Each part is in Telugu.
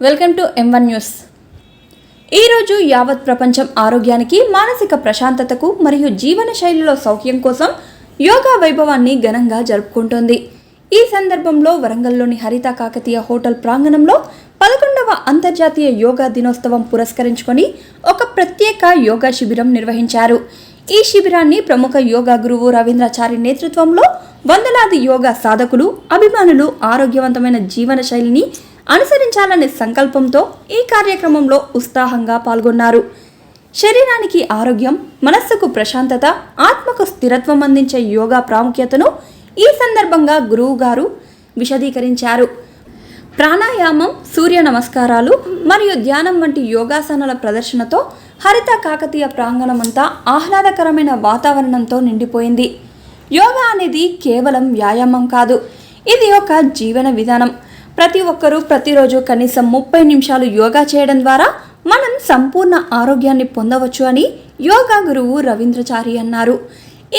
Welcome to M one news ఈరోజు యావత్ ప్రపంచం ఆరోగ్యానికి మానసిక ప్రశాంతతకు మరియు జీవన శైలిలో సౌఖ్యం కోసం యోగా వైభవాన్ని ఘనంగా జరుపుకుంటోంది. ఈ సందర్భంలో వరంగల్లోని హరిత కాకతీయ హోటల్ ప్రాంగణంలో పదకొండవ అంతర్జాతీయ యోగా దినోత్సవం పురస్కరించుకొని ఒక ప్రత్యేక యోగా శిబిరం నిర్వహించారు. ఈ శిబిరాన్ని ప్రముఖ యోగా గురువు రవీంద్రాచారి నేతృత్వంలో వందలాది యోగా సాధకులు అభిమానులు ఆరోగ్యవంతమైన జీవన శైలిని అనుసరించాలనే సంకల్పంతో ఈ కార్యక్రమంలో ఉత్సాహంగా పాల్గొన్నారు. శరీరానికి ఆరోగ్యం మనస్సుకు ప్రశాంతత ఆత్మకు స్థిరత్వం అందించే యోగా ప్రాముఖ్యతను ఈ సందర్భంగా గురువు గారు విశదీకరించారు. ప్రాణాయామం సూర్య నమస్కారాలు మరియు ధ్యానం వంటి యోగాసనాల ప్రదర్శనతో హరిత కాకతీయ ప్రాంగణమంతా ఆహ్లాదకరమైన వాతావరణంతో నిండిపోయింది. యోగా అనేది కేవలం వ్యాయామం కాదు ఇది ఒక జీవన విధానం. ప్రతి ఒక్కరూ ప్రతిరోజు కనీసం ముప్పై నిమిషాలు యోగా చేయడం ద్వారా మనం సంపూర్ణ ఆరోగ్యాన్ని పొందవచ్చు అని యోగా గురువు రవీంద్రచారి అన్నారు.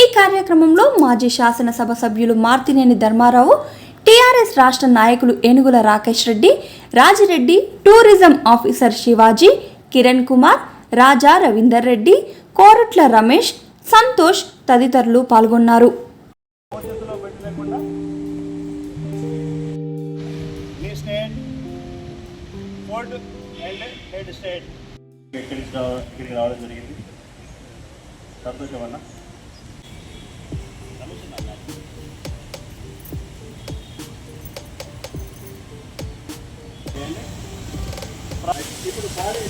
ఈ కార్యక్రమంలో మాజీ శాసనసభ సభ్యులు మార్తినేని ధర్మారావు టీఆర్ఎస్ రాష్ట్ర నాయకులు ఏనుగుల రాకేష్ రెడ్డి రాజిరెడ్డి టూరిజం ఆఫీసర్ శివాజీ కిరణ్ కుమార్ రాజా రవీందర్ రెడ్డి కోరట్ల రమేష్ సంతోష్ తదితరులు పాల్గొన్నారు. స్టేట్ ఇక్కడి నుంచి రావ ఇక్కడికి రావడం జరిగింది. సంతోషం అన్న. ఇప్పుడు బాడీ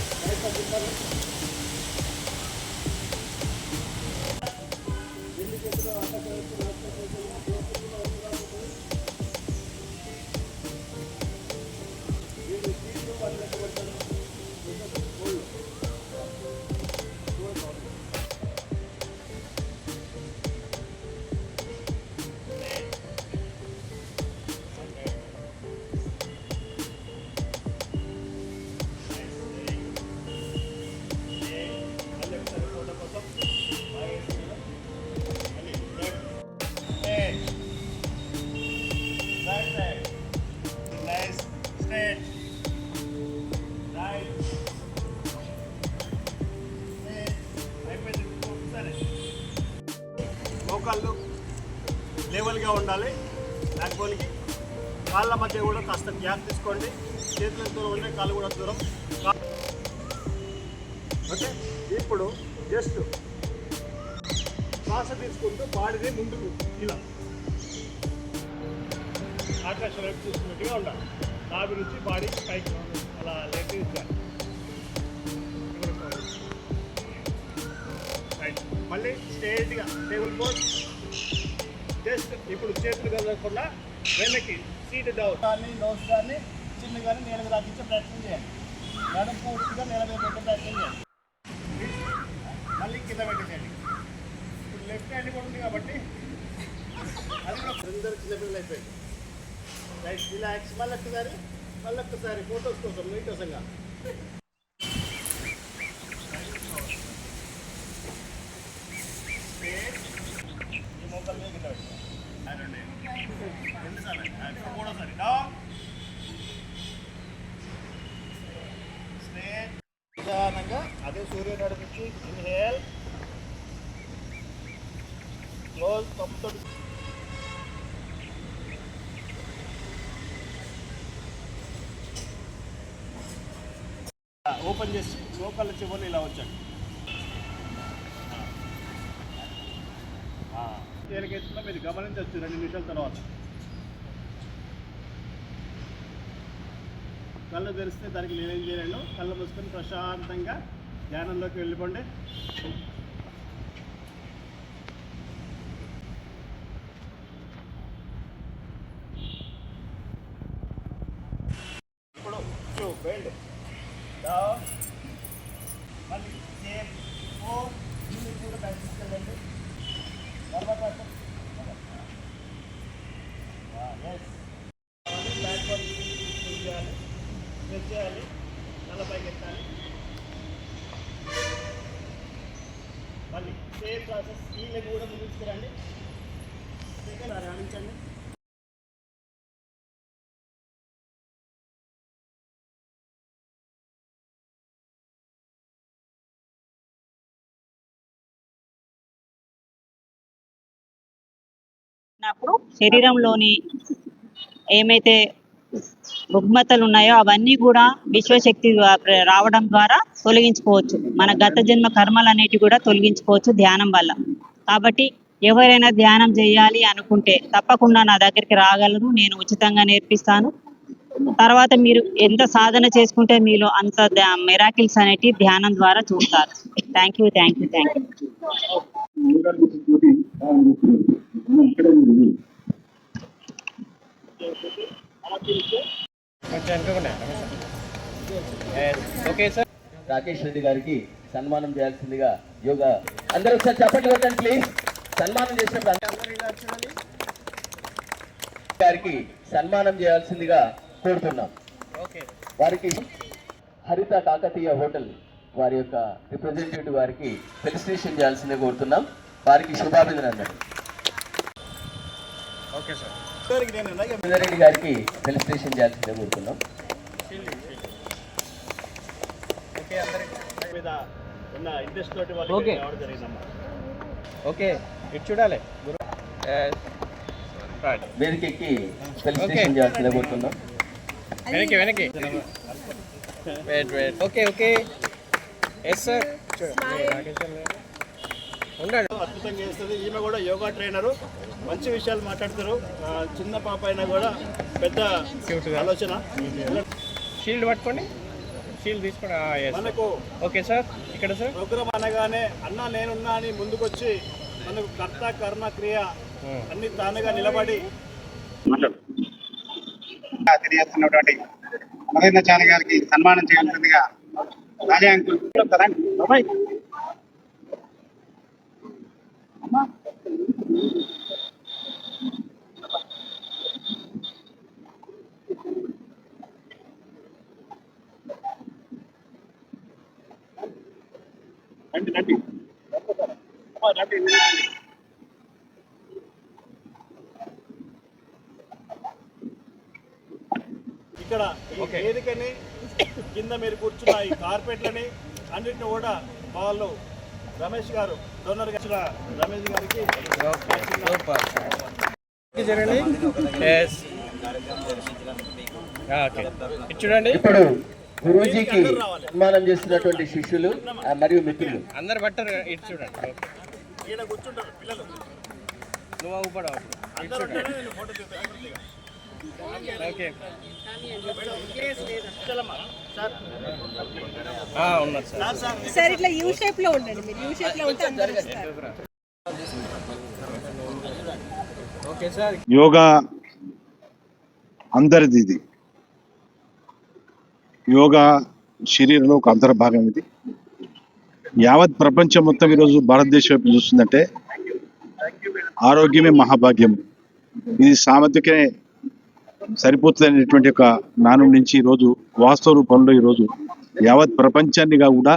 కాళ్ళ మధ్య కూడా కాస్త గ్యాప్ తీసుకోండి. చేతుల దూరం ఉంటే కాళ్ళు కూడా దూరం. ఓకే? ఇప్పుడు జస్ట్ శ్వాస తీసుకుంటూ బాడీని ముందుకు ఇలా. ఆకాశం వైపు చూస్తున్నట్టుగా ఉండాలి. నాభి నుంచి బాడీ పైకి అలా లేపి మళ్ళీ స్ట్రేట్గా టేబుల్ బోర్డ్ జస్ట్ ఇప్పుడు చేతులు కదలకుండా వెనక్కి సీట్ డౌన్ కానీ నోస్ కానీ చిన్న కానీ నేలకు తగ్గించే ప్రయత్నం చేయండి. నడుము పూర్తిగా నేల మీద పెట్టే ప్రయత్నం చేయండి. మళ్ళీ కింద పెట్టేసేయండి. ఇప్పుడు లెఫ్ట్ హ్యాండ్ కూడా ఉంది కాబట్టి అది కూడా అందరూ చిన్నపిల్లలు అయిపోయింది రైట్ రిలాక్స్ మళ్ళీ ఒక్కసారి మళ్ళీ ఒక్కసారి ఫోటోస్ కోసం నీకోసంగా ఈ మోకాలు మీద కింద పెట్టు. అది ఉండే. రెండుసార్లు అది ఇప్పుడు మూడోసారి డౌన్ స్ట్రేట్ నిదానంగా అదే నడిపించి ఇన్హేల్ క్లోజ్ పంపుతో ఓపెన్ చేసి లోకల్ చివరి ఇలా వచ్చాడు. తేలికెత్తులో మీరు గమనించవచ్చు రెండు నిమిషాల తర్వాత. కళ్ళు తెరిస్తే దానికి నేనేం చేయలేను కళ్ళు మూసుకొని ప్రశాంతంగా ధ్యానంలోకి వెళ్ళిపోండి. సేమ్ ప్రాసెస్ కూడా ముందుకురండి సెకండ్ రాణించండి. శరీరంలోని ఏమైతే రుగ్మతలు ఉన్నాయో అవన్నీ కూడా విశ్వశక్తి రావడం ద్వారా తొలగించుకోవచ్చు. మన గత జన్మ కర్మలు అనేటివి కూడా తొలగించుకోవచ్చు ధ్యానం వల్ల. కాబట్టి ఎవరైనా ధ్యానం చేయాలి అనుకుంటే తప్పకుండా నా దగ్గరికి రాగలరు నేను ఉచితంగా నేర్పిస్తాను. తర్వాత మీరు ఎంత సాధన చేసుకుంటే మీలో అంత మెరాకిల్స్ అనేటి ధ్యానం ద్వారా చూస్తారు. Thank you thank you thank you Rakesh Reddy గారికి సన్మానం చేయాల్సిందిగా యోగా అందరూ ఒకసారి చెప్పండి కొట్టండి ప్లీజ్ సన్మానం చేసినప్పుడు గారికి సన్మానం చేయాల్సిందిగా కోరుతున్నాం. ఓకే వారికి హరిత కాకతీయ హోటల్ వారి యొక్క రిప్రజెంటేటివ్ వారికి ఫెలిసిటేషన్ చేయాల్సిందిగా కోరుతున్నాం. వారికి శుభాభినందనలు. ఓకే సార్ రెడ్డి గారికి ఫెలిసిటేషన్ చేయాల్సిందిగా కోరుతున్నాం ఓకే ఓకే. ఇటు చూడాలి. వెనక్కి వెనక్కి. Wait wait okay okay yes sir అద్భుతంగా చేస్తుంది. ఈమె కూడా యోగా ట్రైనరు. మంచి విషయాలు మాట్లాడతారు చిన్న పాప అయినా కూడా పెద్ద. ఆలోచన. షీల్డ్ పట్టుకోండి. షీల్డ్ తీసుకోండి మనకు ఓకే సార్ ఇక్కడ సార్ ప్రోగ్రామ్ అనగానే అన్న నేనున్నా అని ముందుకొచ్చి మనకు కర్త కర్మ క్రియ అన్ని తానుగా నిలబడి తెలియజేస్తున్నటువంటి మహేంద్ర చారి గారికి సన్మానం చేయాల్సిందిగా రాజా అంకుల్ రండి రండి అమ్మా, రండి రండి. ఇక్కడ వేదికని కింద మీరు కూర్చున్న ఈ కార్పెట్లని అన్నిటిని కూడా వాళ్ళు రమేష్ గారు డోనర్ ఇచ్చిన రమేష్ గారికి చూడండి. ఎస్ ఓకే ఇటు చూడండి ఇప్పుడు గురూజీకి సన్మానం చేస్తున్నటువంటి శిష్యులు మరియు మిత్రులు. అందరు బట్టర్ ఇటు చూడండి. నువ్వు సార్. ఇట్లా యూ షేప్లో ఉండండి. మీరు యూ షేప్లో ఉంటే అందరూ యోగా అందరిది ఇది. యోగా శరీరంలో ఒక అంతర్భాగం ఇది. యావత్ ప్రపంచం మొత్తం ఈరోజు భారతదేశం వైపు చూస్తుందంటే ఆరోగ్యమే మహాభాగ్యం. ఇది సామెతకే సరిపోతుంది అనేటువంటి ఒక నాను నుంచి ఈరోజు వాస్తవ రూపంలో ఈరోజు యావత్ ప్రపంచాన్నిగా కూడా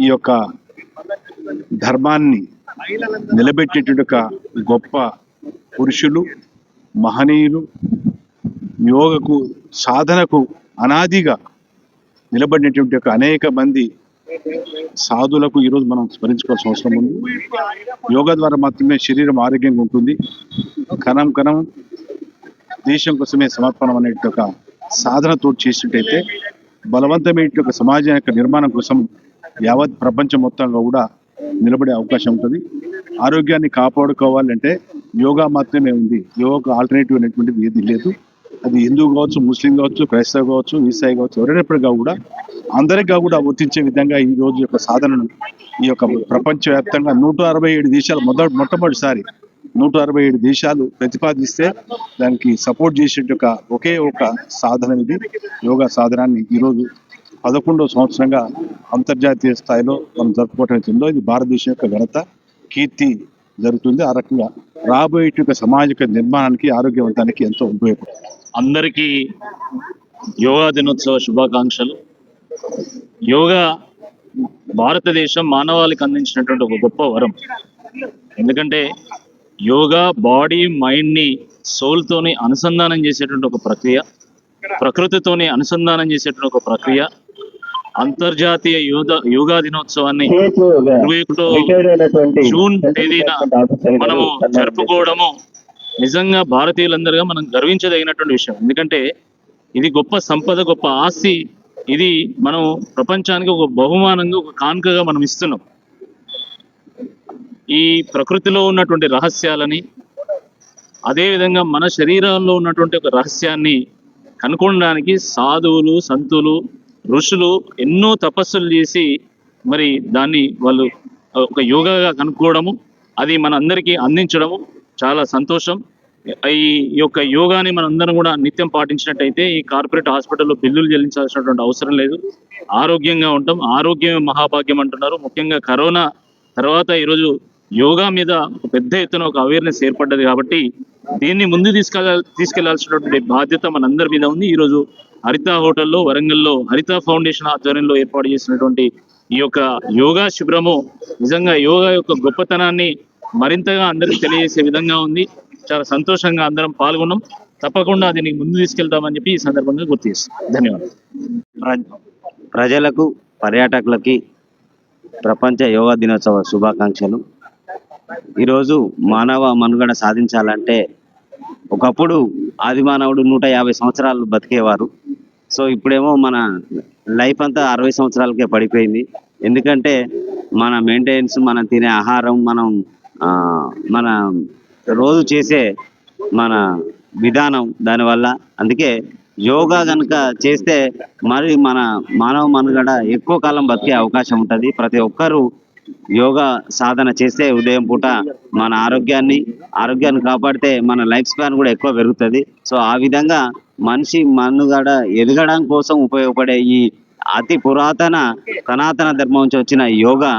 ఈ యొక్క ధర్మాన్ని నిలబెట్టేటువంటి ఒక గొప్ప పురుషులు మహనీయులు యోగకు సాధనకు అనాదిగా నిలబడినటువంటి ఒక అనేక మంది సాధులకు ఈరోజు మనం స్మరించుకోవాల్సిన అవసరం ఉంది. యోగా ద్వారా మాత్రమే శరీరం ఆరోగ్యంగా ఉంటుంది. కణం కణం దేశం కోసమే సమర్పణం అనే ఒక సాధనతో చేసినట్టయితే బలవంతమైన ఒక సమాజం యొక్క నిర్మాణం కోసం యావత్ ప్రపంచం మొత్తంగా కూడా నిలబడే అవకాశం ఉంటుంది. ఆరోగ్యాన్ని కాపాడుకోవాలంటే యోగా మాత్రమే ఉంది. యోగా ఆల్టర్నేటివ్ అనేటువంటిది ఏది లేదు. అది హిందూ కావచ్చు ముస్లిం కావచ్చు క్రైస్తవ కావచ్చు ఈసాయి కావచ్చు ఎవరైనప్పటికీ కూడా అందరికీ కూడా వర్తించే విధంగా ఈ రోజు యొక్క సాధనను ఈ యొక్క ప్రపంచవ్యాప్తంగా నూట అరవై ఏడు దేశాలు మొదటి మొట్టమొదటిసారి నూట అరవై ఏడు దేశాలు ప్రతిపాదిస్తే దానికి సపోర్ట్ చేసే ఒక ఒకే ఒక సాధన ఇది. యోగా సాధనాన్ని ఈరోజు పదకొండవ సంవత్సరంగా అంతర్జాతీయ స్థాయిలో మనం జరుపుకోవటం అవుతుందో ఇది భారతదేశం యొక్క ఘనత. కీర్తి జరుగుతుంది. ఆ రకంగా రాబోయే యొక్క సామాజిక నిర్మాణానికి ఆరోగ్యవంతానికి ఎంతో ఉపయోగపడుతుంది. అందరికీ యోగా దినోత్సవ శుభాకాంక్షలు. యోగా భారతదేశం మానవాళికి అందించినటువంటి ఒక గొప్ప వరం. ఎందుకంటే యోగా బాడీ మైండ్ని సోల్తోని అనుసంధానం చేసేటువంటి ఒక ప్రక్రియ ప్రకృతితోని అనుసంధానం చేసేటువంటి ఒక ప్రక్రియ. అంతర్జాతీయ యోగా యోగా. దినోత్సవాన్ని జూన్ తేదీన మనము జరుపుకోవడము నిజంగా భారతీయులందరిగా మనం గర్వించదగినటువంటి విషయం. ఎందుకంటే ఇది గొప్ప సంపద గొప్ప ఆస్తి. ఇది మనం ప్రపంచానికి ఒక బహుమానంగా ఒక కానుకగా మనం ఇస్తున్నాం. ఈ ప్రకృతిలో ఉన్నటువంటి రహస్యాలని అదేవిధంగా మన శరీరంలో ఉన్నటువంటి ఒక రహస్యాన్ని కనుక్కోవడానికి సాధువులు సంతులు ఋషులు ఎన్నో తపస్సులు చేసి మరి దాన్ని వాళ్ళు ఒక యోగాగా కనుక్కోవడము అది మన అందరికీ అందించడము చాలా సంతోషం. ఈ యొక్క యోగాని మనందరం కూడా నిత్యం పాటించినట్టయితే ఈ కార్పొరేట్ హాస్పిటల్లో బిల్లులు చెల్లించాల్సినటువంటి అవసరం లేదు. ఆరోగ్యంగా ఉంటాం. ఆరోగ్యమే మహాభాగ్యం అంటున్నారు. ముఖ్యంగా కరోనా తర్వాత ఈరోజు యోగా మీద ఒక పెద్ద ఎత్తున ఒక అవేర్నెస్ ఏర్పడ్డది కాబట్టి దీన్ని ముందు తీసుకెళ్ళ తీసుకెళ్ళాల్సినటువంటి బాధ్యత మనందరి మీద ఉంది. ఈరోజు హరిత హోటల్లో వరంగల్లో హరిత ఫౌండేషన్ ఆధ్వర్యంలో ఏర్పాటు చేసినటువంటి ఈ యొక్క యోగా శిబిరము నిజంగా యోగా యొక్క గొప్పతనాన్ని మరింతగా అందరికి తెలియజేసే విధంగా ఉంది. చాలా సంతోషంగా అందరం పాల్గొన్నాం. తప్పకుండా దీనికి ముందు తీసుకెళ్తామని చెప్పి ఈ సందర్భంగా గుర్తు చేస్తాం ధన్యవాదాలు. ప్ర- ప్రజలకు పర్యాటకులకి ప్రపంచ యోగా దినోత్సవ శుభాకాంక్షలు. ఈరోజు మానవ మనుగడ సాధించాలంటే ఒకప్పుడు ఆది మానవుడు నూట యాభై సంవత్సరాలు బతికేవారు. సో ఇప్పుడేమో మన లైఫ్ అంతా అరవై సంవత్సరాలకే పడిపోయింది. ఎందుకంటే మన మెయింటెనెన్స్ మనం తినే ఆహారం మనం మన రోజు చేసే మన విధానం దానివల్ల. అందుకే యోగా కనుక చేస్తే మరి మన మానవ మనుగడ ఎక్కువ కాలం బతికే అవకాశం ఉంటుంది. ప్రతి ఒక్కరూ యోగా సాధన చేస్తే ఉదయం పూట మన ఆరోగ్యాన్ని ఆరోగ్యాన్ని కాపాడితే మన లైఫ్ స్పాన్ కూడా ఎక్కువ పెరుగుతుంది. సో ఆ విధంగా మనిషి మనుగడ ఎదగడం కోసం ఉపయోగపడే ఈ అతి పురాతన సనాతన ధర్మం నుంచి వచ్చిన యోగా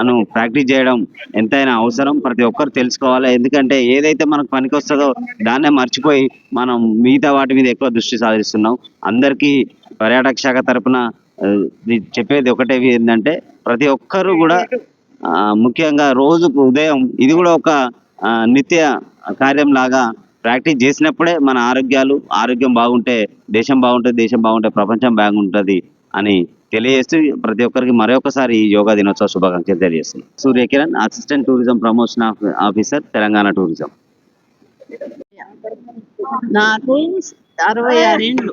అను ప్రాక్టీస్ చేయడం ఎంతైనా అవసరం. ప్రతి ఒక్కరు తెలుసుకోవాలి. ఎందుకంటే ఏదైతే మనకు పనికొస్తుందో దాన్నే మర్చిపోయి మనం మిగతా వాటి మీద ఎక్కువ దృష్టి సాధిస్తున్నాం అందరికీ పర్యాటక శాఖ తరపున చెప్పేది ఒకటే ఏంటంటే ప్రతి ఒక్కరు కూడా ముఖ్యంగా రోజుకు ఉదయం ఇది కూడా ఒక నిత్య కార్యం లాగా ప్రాక్టీస్ చేసినప్పుడే మన ఆరోగ్యాలు ఆరోగ్యం బాగుంటే దేశం బాగుంటుంది దేశం బాగుంటే ప్రపంచం బాగుంటుంది అని తెలియజేస్తూ ప్రతి ఒక్కరికి మరొకసారి ఈ యోగా దినోత్సవ శుభాకాంక్షలు తెలియజేస్తున్నాను Suryakiran assistant tourism promotion off- officer Telangana tourism నాకు అరవై ఆరేండ్లు.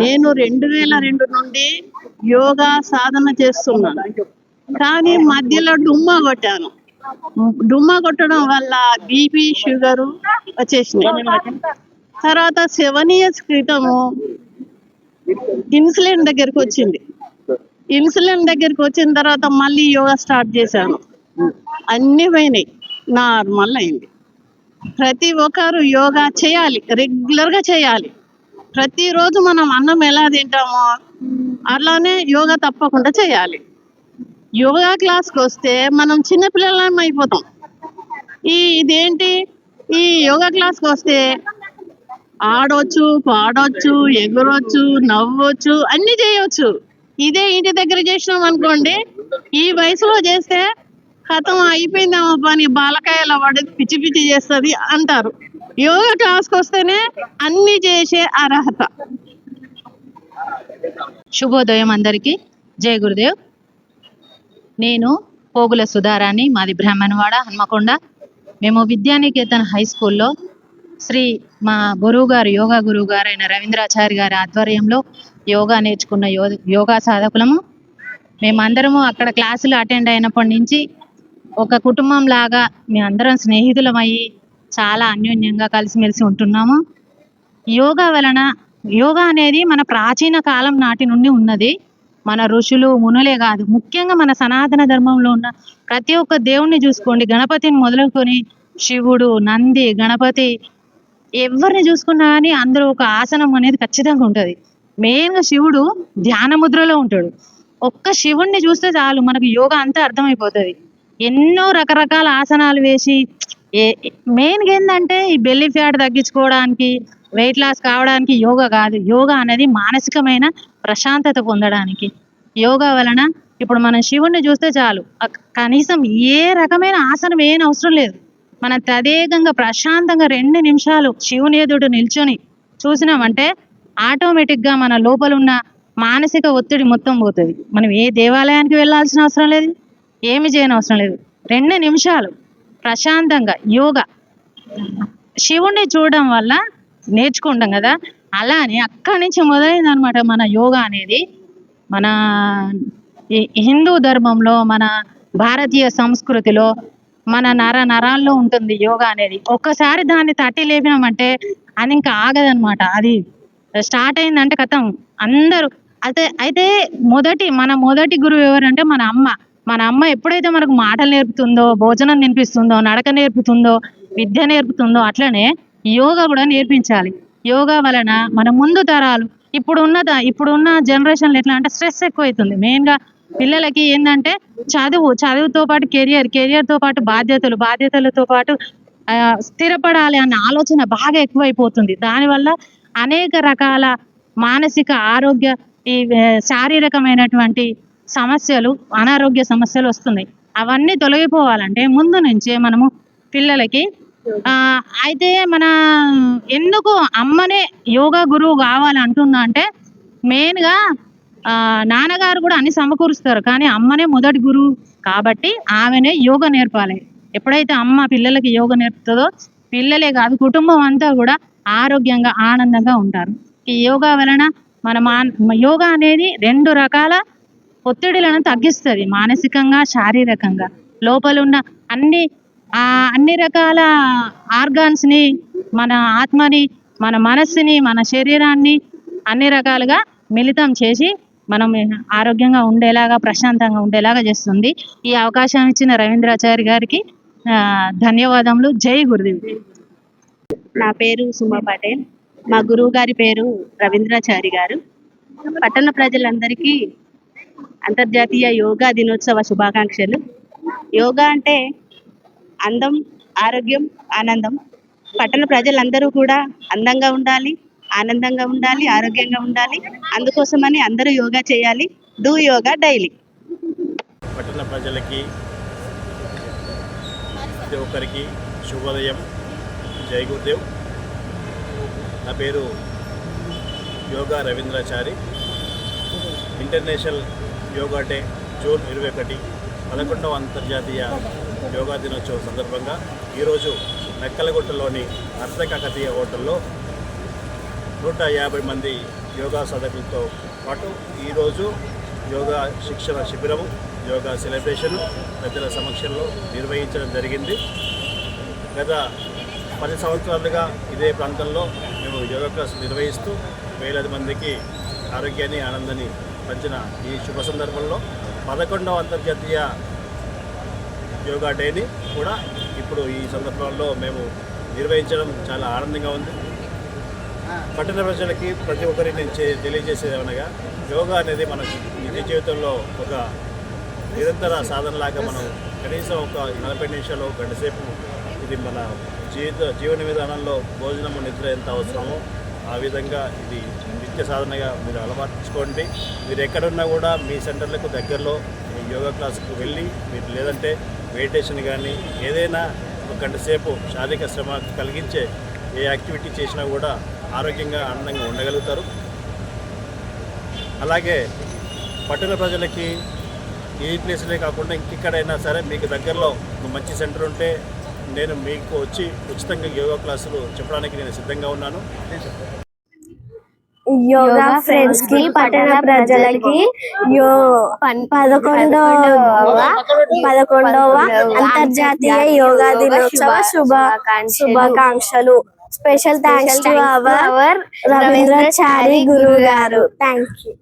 నేను రెండు వేల రెండు నుండి యోగా సాధన చేస్తున్నాను. కానీ మధ్యలో డుమ్మా కొట్టాను. డుమ్మా కొట్టడం వల్ల బీపీ షుగరు వచ్చేసినాయి. తర్వాత సెవెన్ ఇయర్స్ క్రితము ఇన్సులిన్ దగ్గరకు వచ్చింది. ఇన్సులిన్ దగ్గరికి వచ్చిన తర్వాత మళ్ళీ యోగా స్టార్ట్ చేశాను. అన్ని పోయినాయి. నార్మల్ అయింది. ప్రతి ఒక్కరు యోగా చేయాలి. రెగ్యులర్గా చేయాలి. ప్రతిరోజు మనం అన్నం ఎలా తింటామో అలానే యోగా తప్పకుండా చేయాలి. యోగా క్లాస్కి వస్తే మనం చిన్నపిల్లలం అయిపోతాం. ఈ ఇదేంటి? ఈ యోగా క్లాస్కి వస్తే ఆడవచ్చు పాడవచ్చు ఎగురొచ్చు నవ్వొచ్చు అన్ని చేయవచ్చు ఇదే ఇంటి దగ్గర చేసినాం అనుకోండి ఈ వయసులో చేస్తే కథం అయిపోయిందేమో పని బాలకాయల పడి పిచ్చి పిచ్చి చేస్తుంది అంటారు. యోగా క్లాస్కి వస్తేనే అన్ని చేసే అర్హత. శుభోదయం అందరికీ. జయ గురుదేవ్. నేను పోగుల సుధారాణి మాది బ్రాహ్మణవాడ హన్మకొండ. మేము విద్యానికేతన్ హై స్కూల్లో శ్రీ మా గురువు గారు యోగా గురువు గారు అయిన రవీంద్రాచారి గారి ఆధ్వర్యంలో యోగా నేర్చుకున్న యో యోగా సాధకులము. మేమందరము అక్కడ క్లాసులు అటెండ్ అయినప్పటి నుంచి ఒక కుటుంబం లాగా మేమందరం స్నేహితులమయ్యి చాలా అన్యోన్యంగా కలిసిమెలిసి ఉంటున్నాము. యోగా వలన యోగా అనేది మన ప్రాచీన కాలం నాటి నుండి ఉన్నది. మన ఋషులు మునులే కాదు ముఖ్యంగా మన సనాతన ధర్మంలో ఉన్న ప్రతి ఒక్క దేవుణ్ణి చూసుకోండి. గణపతిని మొదలుకొని శివుడు నంది గణపతి ఎవరిని చూసుకున్నా కానీ అందరూ ఒక ఆసనం అనేది ఖచ్చితంగా ఉంటుంది. మెయిన్గా శివుడు ధ్యాన ముద్రలో ఉంటాడు. ఒక్క శివుణ్ణి చూస్తే చాలు మనకు యోగా అంతా అర్థమైపోతుంది. ఎన్నో రకరకాల ఆసనాలు వేసి ఏ మెయిన్గా ఏంటంటే ఈ బెల్లి ఫ్యాట్ తగ్గించుకోవడానికి వెయిట్ లాస్ కావడానికి యోగా కాదు. యోగా అనేది మానసికమైన ప్రశాంతత పొందడానికి. యోగా వలన ఇప్పుడు మనం శివుణ్ణి చూస్తే చాలు. కనీసం ఏ రకమైన ఆసనం ఏం అవసరం లేదు. మనం తదేకంగా ప్రశాంతంగా రెండు నిమిషాలు శివుని ఎదుట నిల్చొని చూసినామంటే ఆటోమేటిక్గా మన లోపల ఉన్న మానసిక ఒత్తిడి మొత్తం పోతుంది. మనం ఏ దేవాలయానికి వెళ్ళాల్సిన అవసరం లేదు. ఏమి చేయని అవసరం లేదు. రెండు నిమిషాలు ప్రశాంతంగా యోగా. శివుణ్ణి చూడడం వల్ల నేర్చుకుంటాం కదా. అలా అని అక్కడి నుంచి మొదలైంది అనమాట మన యోగా అనేది. మన హిందూ ధర్మంలో మన భారతీయ సంస్కృతిలో మన నర నరాల్లో ఉంటుంది యోగా అనేది. ఒక్కసారి దాన్ని తట్టి లేపినామంటే అది ఇంకా ఆగదనమాట అది స్టార్ట్ అయిందంటే కథం అందరూ. అయితే అయితే మొదటి మన మొదటి గురువు ఎవరంటే మన అమ్మ. మన అమ్మ ఎప్పుడైతే మనకు మాటలు నేర్పుతుందో భోజనం నేర్పిస్తుందో నడక నేర్పుతుందో విద్య నేర్పుతుందో అట్లనే యోగా కూడా నేర్పించాలి. యోగా వలన మన ముందు తరాలు ఇప్పుడు ఉన్న ఇప్పుడున్న జనరేషన్లో ఎట్లా అంటే స్ట్రెస్ ఎక్కువైతుంది. మెయిన్గా పిల్లలకి ఏంటంటే చదువు చదువుతో పాటు కెరియర్ కెరియర్తో పాటు బాధ్యతలు బాధ్యతలతో పాటు స్థిరపడాలి అన్న ఆలోచన బాగా ఎక్కువైపోతుంది. దానివల్ల అనేక రకాల మానసిక ఆరోగ్య ఈ శారీరకమైనటువంటి సమస్యలు అనారోగ్య సమస్యలు వస్తున్నాయి. అవన్నీ తొలగిపోవాలంటే ముందు నుంచే మనము పిల్లలకి అయితే మన ఎందుకు అమ్మనే యోగా గురువు కావాలి అంటే మెయిన్గా ఆ నాన్నగారు కూడా అన్ని సమకూరుస్తారు. కానీ అమ్మనే మొదటి గురువు కాబట్టి ఆమెనే యోగా నేర్పాలి. ఎప్పుడైతే అమ్మ పిల్లలకి యోగ నేర్పుతుందో పిల్లలే కాదు కుటుంబం అంతా కూడా ఆరోగ్యంగా ఆనందంగా ఉంటారు. ఈ యోగా వలన మన యోగా అనేది రెండు రకాల ఒత్తిడిలను తగ్గిస్తుంది. మానసికంగా శారీరకంగా. లోపల ఉన్న అన్ని అన్ని రకాల ఆర్గాన్స్ని మన ఆత్మని మన మనస్సుని మన శరీరాన్ని అన్ని రకాలుగా మిళితం చేసి మనం ఆరోగ్యంగా ఉండేలాగా ప్రశాంతంగా ఉండేలాగా చేస్తుంది. ఈ అవకాశం ఇచ్చిన రవీంద్రాచారి గారికి ధన్యవాదములు. జై గురుదేవి. నా పేరు సుమా పటేల్. మా గురువు గారి పేరు రవీంద్రాచారి గారు. పట్టణ ప్రజలందరికీ అంతర్జాతీయ యోగా దినోత్సవ శుభాకాంక్షలు. యోగా అంటే అందం ఆరోగ్యం ఆనందం. పట్టణ ప్రజలందరూ కూడా అందంగా ఉండాలి ఆనందంగా ఉండాలి ఆరోగ్యంగా ఉండాలి. అందుకోసమని అందరూ యోగా చేయాలి. Do yoga daily. పట్టణ ప్రజలకి ప్రతి ఒక్కరికి శుభోదయం. జై గురుదేవ్. నా పేరు Yoga Ravindrachari. International yoga day June ఇరవై ఒకటి పదకొండవ అంతర్జాతీయ యోగా దినోత్సవం సందర్భంగా ఈరోజు మెక్కలగుట్టలోని అర్థకాకతీయ హోటల్లో నూట యాభై మంది యోగా సాధకులతో పాటు ఈరోజు యోగా శిక్షణ శిబిరము యోగా సెలబ్రేషన్ పెద్దల సమక్షంలో నిర్వహించడం జరిగింది. గత పది సంవత్సరాలుగా ఇదే ప్రాంతంలో మేము యోగా క్లాస్ నిర్వహిస్తూ వేలాది మందికి ఆరోగ్యాన్ని ఆనందాన్ని పంచిన ఈ శుభ సందర్భంలో పదకొండవ అంతర్జాతీయ యోగా డేని కూడా ఇప్పుడు ఈ సందర్భంలో మేము నిర్వహించడం చాలా ఆనందంగా ఉంది. పట్టణ ప్రజలకి ప్రతి ఒక్కరికి నేను తెలియజేసేది ఏమనగా యోగా అనేది మన నిజ జీవితంలో ఒక నిరంతర సాధనలాగా మనం కనీసం ఒక నలభై నిమిషాలు గంట సేపు ఇది మన జీవిత జీవన విధానంలో భోజనము నిద్ర ఎంత అవసరమో ఆ విధంగా ఇది నిత్య సాధనగా మీరు అలవర్చుకోండి మీరు ఎక్కడున్నా కూడా మీ సెంటర్లకు దగ్గరలో యోగా క్లాసుకు వెళ్ళి మీరు లేదంటే మెడిటేషన్ కానీ ఏదైనా ఒక గంట సేపు శారీరక శ్రమ కలిగించే ఏ యాక్టివిటీ చేసినా కూడా ఆరోగ్యంగా ఆనందంగా ఉండగలుగుతారు. అలాగే పట్టణ ప్రజలకి ఏ ప్లేస్లే కాకుండా ఇంకెక్కడైనా సరే మీకు దగ్గరలో ఒక మంచి సెంటర్ ఉంటే నేను మీకు వచ్చి ఉచితంగా యోగా క్లాసులు చెప్పడానికి నేను సిద్ధంగా ఉన్నాను. యోగా ఫ్రెండ్స్కి పట్టణ ప్రజలకి యో పదకొండవ పదకొండవ అంతర్జాతీయ యోగా దినోత్సవ శుభ శుభాకాంక్షలు. Special thanks to our Ravindrachari గురువు గారు థ్యాంక్ యూ